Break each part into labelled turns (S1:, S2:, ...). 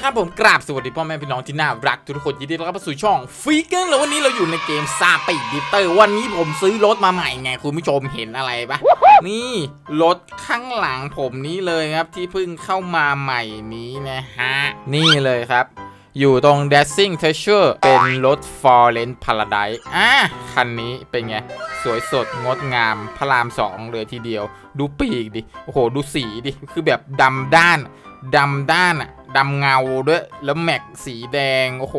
S1: ละครับผมกราบสวัสดีพ่อแม่พี่น้องที่น่ารักทุกคนยินดีต้อนรับสู่ช่องฟีเกอร์แล้ววันนี้เราอยู่ในเกมซาปิดิเตอร์วันนี้ผมซื้อรถมาใหม่ไงคุณผู้ชมเห็นอะไรปะนี่รถข้างหลังผมนี้เลยครับที่เพิ่งเข้ามาใหม่นี้นะฮะนี่เลยครับ อยู่ตรง Dashing Treasure เป็นรถ f o r e n Paradise อะคันนี้เป็นไงสวยสดงดงามพระรามสองเลยทีเดียว ดูปีกดิโอ้โหดูสีดิคือแบบดำด้าน ดำด้านอะดำเงาด้วย แล้วแม็กสีแดง โอ้โห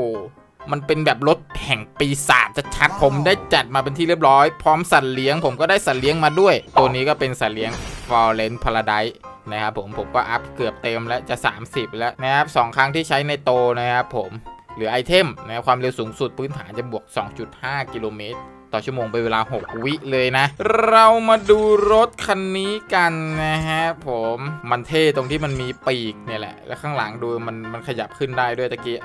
S1: มันเป็นแบบรถแห่งปีศาจชัดๆผมได้จัดมาเป็นที่เรียบร้อย พร้อมสัตว์เลี้ยง ผมก็ได้สัตว์เลี้ยงมาด้วย ตัวนี้ก็เป็นสัตว์เลี้ยง f o r e n Paradise นะครับผมผมก็อัพเกือบเต็มแล้วจะ 30 แล้วนะครับสองครั้งที่ใช้ในโตนะครับผมหรือไอเทมนะครับความเร็วสูงสุดพื้นฐานจะบวก 2.5 กิโลเมตร ต่อชั่วโมงเป็นเวลา 6 วิเลยนะ เรามาดูรถคันนี้กันนะฮะผมมันเท่ตรงที่มันมีปีกเนี่ยแหละ แล้วข้างหลังดูมันมันขยับขึ้นได้ด้วยตะกี้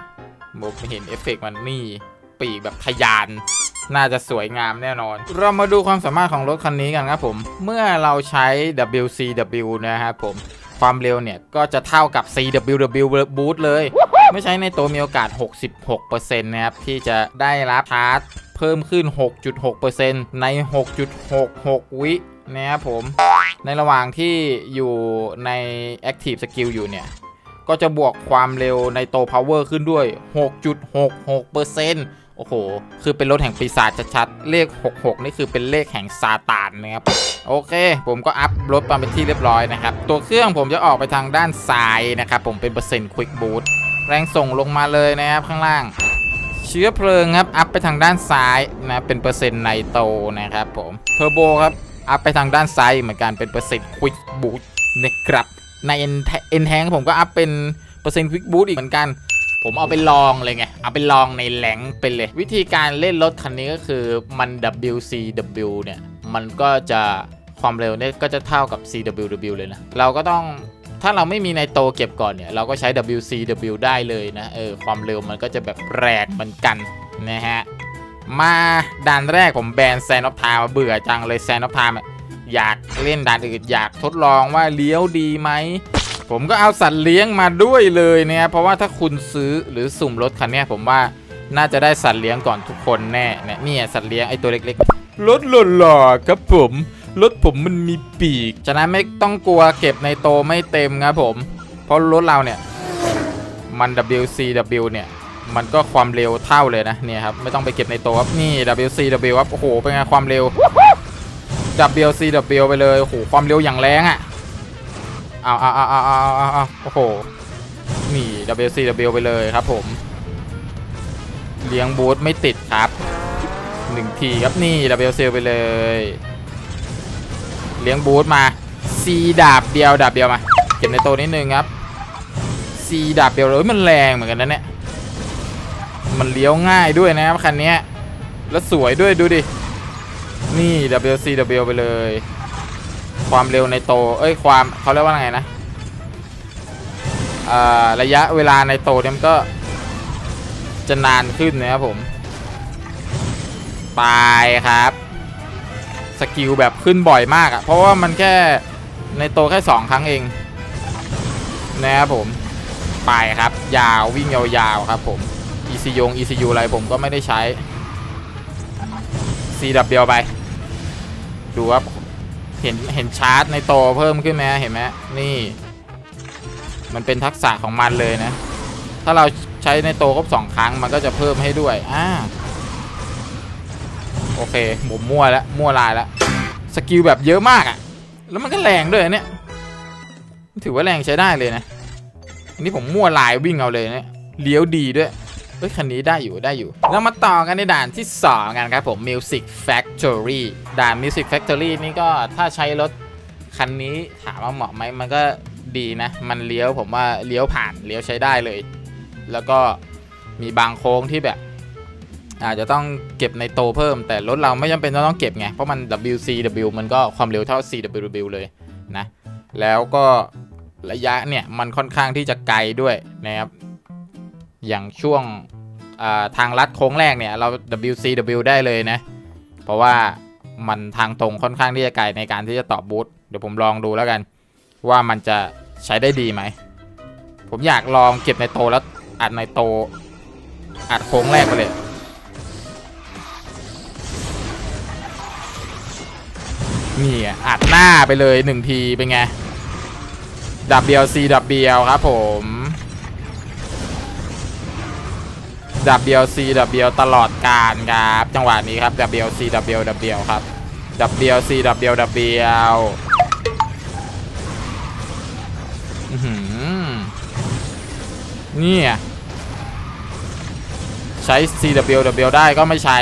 S1: ผมเห็นเอฟเฟกต์มันนี่ปีกแบบทะยานน่าจะสวยงามแน่นอน เรามาดูความสามารถของรถคันนี้กันครับผม เมื่อเราใช้ WCW นะครับผม ความเร็วเนี่ย ก็จะเท่ากับ CWW Boost เลย ไม่ใช้ในตัวมีโอกาส 66%นะครับ ที่จะได้รับชาร์จเพิ่มขึ้น 6.6%ใน 6.66 วินะครับผม ในระหว่างที่อยู่ใน Active Skill อยู่เนี่ย ก็จะบวกความเร็วในโต Power ขึ้นด้วย 6.66%โอ้โห คือเป็นรถแห่งปีศาจชัดๆ เลข 66 นี่คือเป็นเลขแห่งซาตานนะครับ โอเค ผมก็อัพรถมาเป็นที่เรียบร้อยนะครับ ตัวเครื่องผมจะออกไปทางด้านซ้ายนะครับ ผมเป็นเปอร์เซ็นต์ Quick Boost แรงส่งลงมาเลยนะครับข้างล่าง เชื้อเพลิงครับอัพไปทางด้านซ้ายนะเป็นเปอร์เซ็นต์ไนโตรนะครับผมเทอร์โบครับอัพไปทางด้านซ้ายเหมือนกันเป็นเปอร์เซ็นต์ Quick Boost นะครับในเอ็นแทงผมก็อัพเป็นเปอร์เซ็นต์ Quick Boost อีกเหมือนกันผมเอาไปลองเลยไง เอาไปลองในแหลงเป็นเลย วิธีการเล่นรถคันนี้ก็คือมัน WCW เนี่ย มันก็จะความเร็วเนี่ยก็จะเท่ากับ CWW เลยนะ เราก็ต้อง ถ้าเราไม่มีในโตเก็บก่อนเนี่ย เราก็ใช้ WCW ได้เลยนะ เออ ความเร็วมันก็จะแบบแรงเหมือนกันนะฮะ มาด่านแรกผมแบนแซนอ f ทามเบื่อจังเลยแซนอ f ทามอยากเล่นด่านอื่นอยากทดลองว่าเลี้ยวดีไหม ผมก็เอาสัตว์เลี้ยงมาด้วยเลยเนี่ยเพราะว่าถ้าคุณซื้อหรือสุ่มรถคันนี้ผมว่าน่าจะได้สัตว์เลี้ยงก่อนทุกคนแน่เนี่ยเนี่ยสัตว์เลี้ยงไอตัวเล็กๆรถหล่อๆครับผม รถผมมันมีปีกฉะนั้นไม่ต้องกลัวเก็บในโตไม่เต็มครับผม เพราะรถเราเนี่ยมัน WCW เนี่ยมันก็ความเร็วเท่าเลยนะเนี่ยครับไม่ต้องไปเก็บในโตครับนี่ WCW ครับโอ้โหเป็นไงความเร็ว WCW ไปเลยโอ้โหความเร็วอย่างแรงอะ่ะเอาเอาเอาเอาเอาเอาโอ้โหนี่ WCW ไปเลยครับผมเลี้ยงบูธไม่ติดครับหนึ่งทีครับนี่ w c w ไปเลย เลี้ยงบูธมา C ดาบเดียวดาบเดียวมา เก็บในโตนิดนึงครับ C ดาบเดียวเลยมันแรงเหมือนกันนะเนี่ย มันเลี้ยวง่ายด้วยนะครับคันนี้แล้วสวยด้วยดูดิ นี่ WCW ไปเลย ความเร็วในโต เอ้ย ความเขาเรียกว่าไงนะระยะเวลาในโตเนี่ยมันก็ จะนานขึ้นนะครับผมตายครับ สกิลแบบขึ้นบ่อยมากอะ่ะ เพราะว่ามันแค่ในโตแค่ 2 ครั้งเองนะครับผม ไปครับ ยาววิ่งยาวๆครับผม ECU ECU อะไรผมก็ไม่ได้ใช้ C ดับเดียวไป ดูครับ เห็นเห็นชาร์จในโตเพิ่มขึ้นไหมเห็นไหมนี่ มันเป็นทักษะของมันเลยนะ ถ้าเราใช้ในโตครบสองครั้งมันก็จะเพิ่มให้ด้วยอ่า โอเคผมมั่วแล้วมั่วลายแล้วสกิลแบบเยอะมากอะ่ะ แล้วมันก็แรงด้วยเนี่ยถือว่าแรงใช้ได้เลยนะอันนี้ผมมั่วลายวิ่งเอาเลยเนะเลี้ยวดีด้วยเฮ้ยคันนี้ได้อยู่ได้อยู่ เรามาต่อกันในด่านที่ 2 กันครับผม Music Factory ด่าน Music Factory นี่ก็ถ้าใช้รถคันนี้ถามว่าเหมาะไหมมันก็ดีนะ มันเลี้ยวผมว่าเลี้ยวผ่านเลี้ยวใช้ได้เลย แล้วก็มีบางโค้งที่แบบ อาจจะต้องเก็บในโตเพิ่ม แต่รถเราไม่จำเป็นต้องเก็บไง เพราะมัน WCW มันก็ความเร็วเท่า CWW เลยนะ แล้วก็ระยะเนี่ย มันค่อนข้างที่จะไกลด้วยนะครับ อย่างช่วงทางลัดโค้งแรกเนี่ย เรา WCW ได้เลยนะ เพราะว่ามันทางตรงค่อนข้างที่จะไกลในการที่จะตอบูทเดี๋ยวผมลองดูแล้วกัน ว่ามันจะใช้ได้ดีไหม ผมอยากลองเก็บในโตแล้วอัดในโตอัดโค้งแรกไปเลย นี่อัดหน้าไปเลยหนึ่งทีเป็นไง WC W ครับผม WC W ตลอดการครับจังหวะนี้ครับ WC W W ครับ WC W W อื้อหือนี่อ่ใช้ CWW ได้ก็ไม่ใช้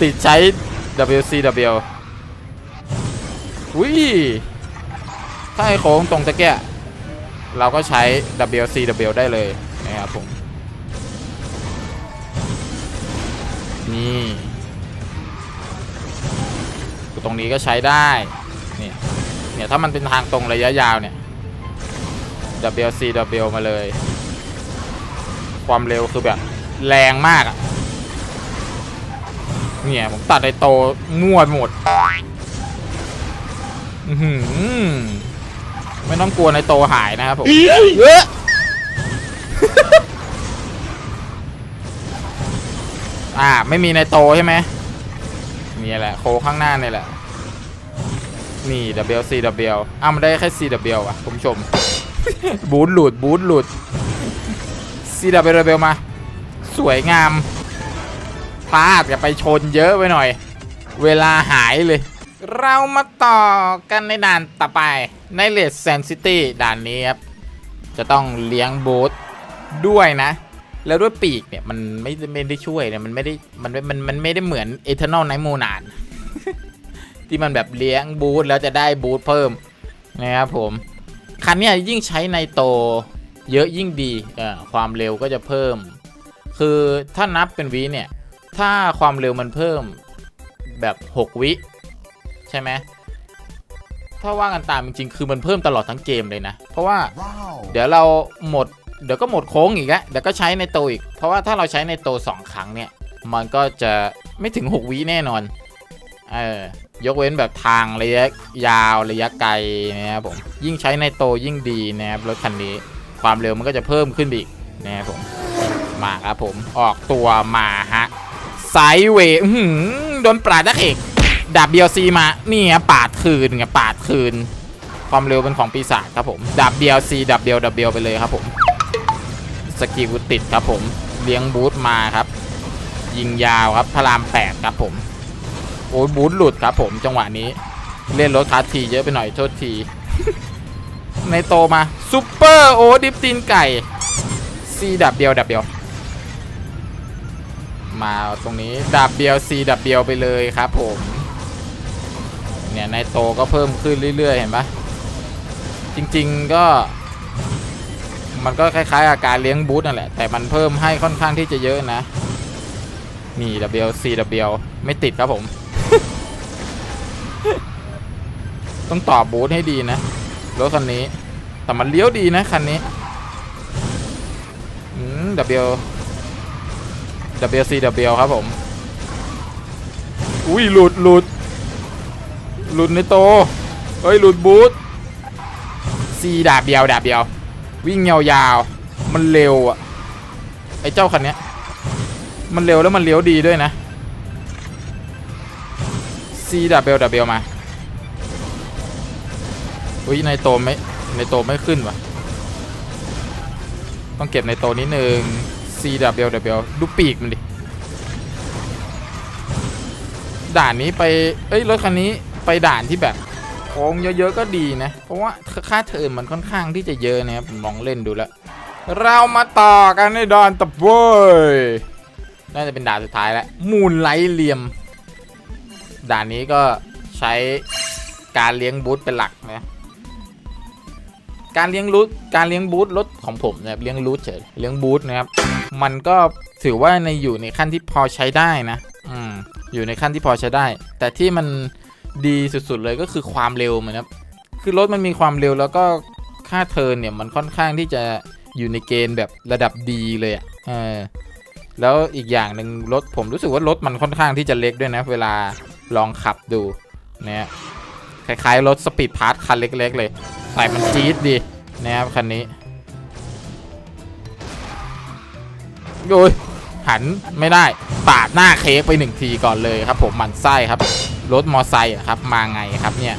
S1: ติดใช้ WCW อุ้ยถ้าไอ้โค้งตรงตะแกะเราก็ใช้ WCW ได้เลยนะครับผม นี่ตรงนี้ก็ใช้ได้ เนี่ย เนี่ย ถ้ามันเป็นทางตรงระยะยาวเนี่ย WCW มาเลย ความเร็วคือแบบแรงมากอะเนี่ย ผมตัดไอโตมั่วหมด ไม่ต้องกลัวในโตหายนะครับผมเยอะอ่า ไม่มีในโตใช่ไหมนี่แหละ โคข้างหน้านี่แหละ นี่ WCW อ้าวมันได้แค่ CW อะคุณผู้ชม บูทหลุด บูทหลุด CW มา สวยงามพลาดอย่าไปชนเยอะไปหน่อย เวลาหายเลย เรามาต่อกันในด่านต่อไปในเลดแซนซิตี้ด่านนี้ครับ จะต้องเลี้ยงบูธด้วยนะ แล้วด้วยปีกเนี่ยมันไม่ไม่ได้ช่วยเนี่ยมันไม่ได้มันม่มันมันไม่ได้เหมือนเอเทอร์นอลไนโมนานที่มันแบบเลี้ยงบูธแล้วจะได้บูธเพิ่มนะครับผมคันนี้ยิ่งใช้ในโตเยอะยิ่งดีความเร็วก็จะเพิ่ม คือถ้านับเป็นวิเนี่ย ถ้าความเร็วมันเพิ่มแบบ 6 วิ ใช่ไหมถ้าว่ากันตามจริงๆคือมันเพิ่มตลอดทั้งเกมเลยนะ เพราะว่า
S2: Wow.
S1: เดี๋ยวเราหมดเดี๋ยวก็หมดโค้งอีกแล้วเดี๋ยวก็ใช้ในโตอีก เพราะว่าถ้าเราใช้ในโตสองครั้งเนี่ย มันก็จะไม่ถึง 6 วิแน่นอน เออยกเว้นแบบทางระยะยาวระยะไกลนะครับผม ยิ่งใช้ในโตยิ่งดีนะครับรถคันนี้ ความเร็วมันก็จะเพิ่มขึ้นไปอีกนะครับผม มาครับผมออกตัวมาฮะไซด์เวย์อื้อหือโดนปราดนักเอก ดับเบียซีมานี่ไงปาดคืนไงปาดคืน ความเร็วเป็นของปีศาจครับผมดับเบียซีดับเบียดับเบียไปเลยครับผมสกิลติดครับผมเลี้ยงบูทมาครับ ยิงยาวครับพระรามแปดครับผมโอ้ยบูทหลุดครับผมจังหวะนี้ เล่นรถคาทีเยอะไปหน่อยโทษที ในโตมาซูเปอร์โอ้ดิฟตีนไก่ซีดับเบียวดับเบียว มาตรงนี้ดับเบียวซีดับเบียวไปเลยครับผม เนี่ยในโตก็เพิ่มขึ้นเรื่อยๆ เห็นปะจริงๆก็มันก็คล้ายๆกับการเลี้ยงบูธนั่นแหละ แต่มันเพิ่มให้ค่อนข้างที่จะเยอะนะ นี่ WC W ไม่ติดครับผม ต้องตอบบูธให้ดีนะ รถคันนี้ แต่มันเลี้ยวดีนะคันนี้ W WCW ครับผม อุ้ยหลุดหลุด หลุดในโตเฮ้ยหลุดบูทซีดาบเดียวดาบเดียว วิ่งยาวๆ มันเร็วอะไอ้เจ้าคันเนี้ยมันเร็วแล้วมันเลี้ยวดีด้วยนะซีดาบเบลดาบเบลมาอุ้ยในโตไม่ในโตไม่ขึ้นวะต้องเก็บในโตนิดนึง CW W ดูปีกมันดิด่านนี้ไป เอ้ยรถคันนี้ ไปด่านที่แบบโค้งเยอะๆก็ดีนะ เพราะว่าค่าเทอมมันค่อนข้างที่จะเยอะนะครับผมลองเล่นดูแล้ว เรามาต่อกันในดอนตะเวยน่าจะเป็นด่านสุดท้ายแล้วมูนไลท์เหลียม ด่านนี้ก็ใช้การเลี้ยงบูธเป็นหลักนะการเลี้ยงรูทการเลี้ยงบูธรถของผมนะครับเลี้ยงรูทเฉยเลี้ยงบูธนะครับมันก็ถือว่าในอยู่ในขั้นที่พอใช้ได้นะ อืมอยู่ในขั้นที่พอใช้ได้ แต่ที่มัน ดีสุดๆเลยก็คือความเร็วมันครับคือรถมันมีความเร็วแล้วก็ค่าเทิร์นเนี่ยมันค่อนข้างที่จะอยู่ในเกณฑ์แบบระดับดีเลยอะเออแล้วอีกอย่างหนึ่งรถผมรู้สึกว่ารถมันค่อนข้างที่จะเล็กด้วยนะ เวลาลองขับดูนะคล้ายๆรถสปีดพาร์ทคันเล็กๆเลยใส่มันจี๊ดดีนะครับคันนี้โอ้ยหันไม่ได้ปาดหน้าเค้กไปหนึ่งทีก่อนเลยครับ ผมมันไส้ครับ รถมอไซค์ครับ มาไงครับเนี่ย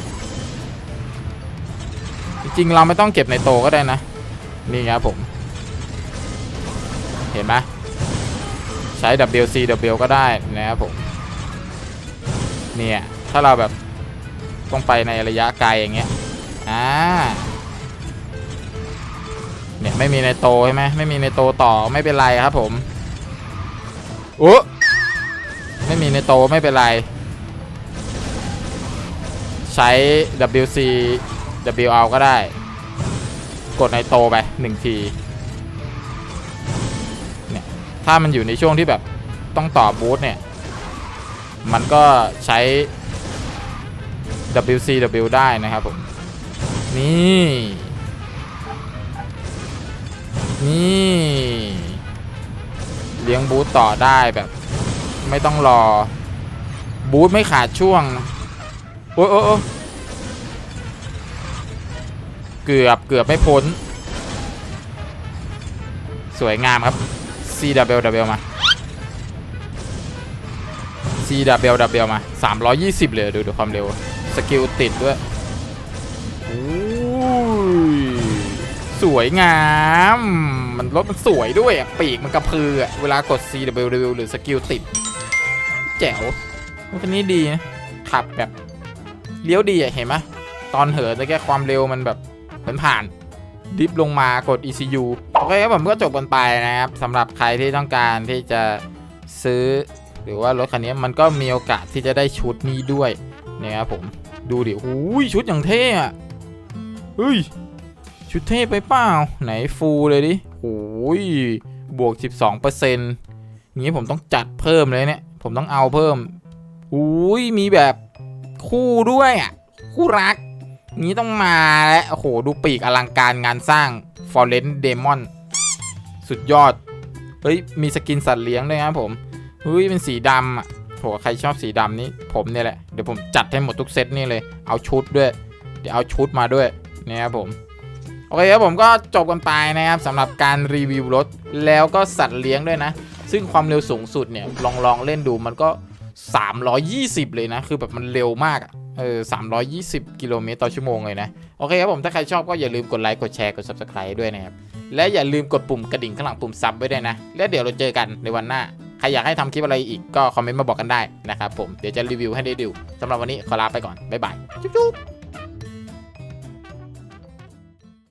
S1: จริงๆ เราไม่ต้องเก็บในโตก็ได้นะ นี่ครับผม เห็นไหมใช้ WCW ก็ได้นะครับผม เนี่ย ถ้าเราแบบต้องไปในระยะไกลอย่างเงี้ย อ่า เนี่ยไม่มีในโตใช่ไหมไม่มีในโตต่อไม่เป็นไรครับผมโอ้ไม่มีในโตไม่เป็นไร ใช้ WC WL ก็ได้ กดในโตไปหนึ่งทีเนี่ยถ้ามันอยู่ในช่วงที่แบบต้องต่อบูทเนี่ย มันก็ใช้ WCW ได้นะครับผม นี่ นี่ เลี้ยงบูทต่อได้แบบ ไม่ต้องรอ บูทไม่ขาดช่วงนะ โอ้ยโอ้เกือบเกือบไม่พ้น สวยงามครับ CWW มา CWW มา 320 เลยดูดูความเร็ว สกิลติดด้วยโอ้ยสวยงาม มันรถมันสวยด้วยอะ ปีกมันกระพืออะ เวลากด CWW หรือสกิลติด แจ๋วรถคันนี้ดีนะขับแบบ เลี้ยวดีอะเห็นไหมตอนเหินแต่แค่ความเร็วมันแบบเหมือนผ่านดิฟลงมากด ECU โอเคครับผมก็จบกันไปนะครับสำหรับใครที่ต้องการที่จะซื้อ หรือว่ารถคันนี้มันก็มีโอกาสที่จะได้ชุดนี้ด้วยนะครับผมดูดิหูยชุดอย่างเท่อะเฮ้ยชุดเท่ไปเปล่าไหนฟูลเลยดิโอ้ยบวก 12%เปอร์เซ็นต์งี้ผมต้องจัดเพิ่มเลยเนี่ย ผมต้องเอาเพิ่มอุ้ยมีแบบ คู่ด้วยอะคู่รักงี้ต้องมาแล้วโอ้โห ดูปีกอลังการงานสร้าง f o r e n Demon สุดยอด เฮ้ย มีสกินสัตว์เลี้ยงด้วยนะผมเฮ้ย เป็นสีดำอะโหใครชอบสีดำนี่ผมเนี่ยแหละ เดี๋ยวผมจัดให้หมดทุกเซตนี่เลย เอาชุดด้วย เดี๋ยวเอาชุดมาด้วยนะครับผม โอเคครับผมก็จบกันไปนะครับสำหรับการรีวิวรถ แล้วก็สัตว์เลี้ยงด้วยนะ ซึ่งความเร็วสูงสุดเนี่ย ลองลองเล่นดูมันก็ 320 เลยนะ คือแบบมันเร็วมากอะเออ320 กิโลเมตรต่อชั่วโมงเลยนะ โอเคครับผม ถ้าใครชอบก็อย่าลืมกดไลค์ กดแชร์ กด subscribe ด้วยนะครับ และอย่าลืมกดปุ่มกระดิ่งข้างหลังปุ่มซับไว้ด้วยนะ แล้วเดี๋ยวเราเจอกันในวันหน้า ใครอยากให้ทำคลิปอะไรอีกก็คอมเมนต์มาบอกกันได้นะครับผม เดี๋ยวจะรีวิวให้ได้ดูสำหรับวันนี้ขอลาไปก่อน บ๊ายบาย จุ๊บ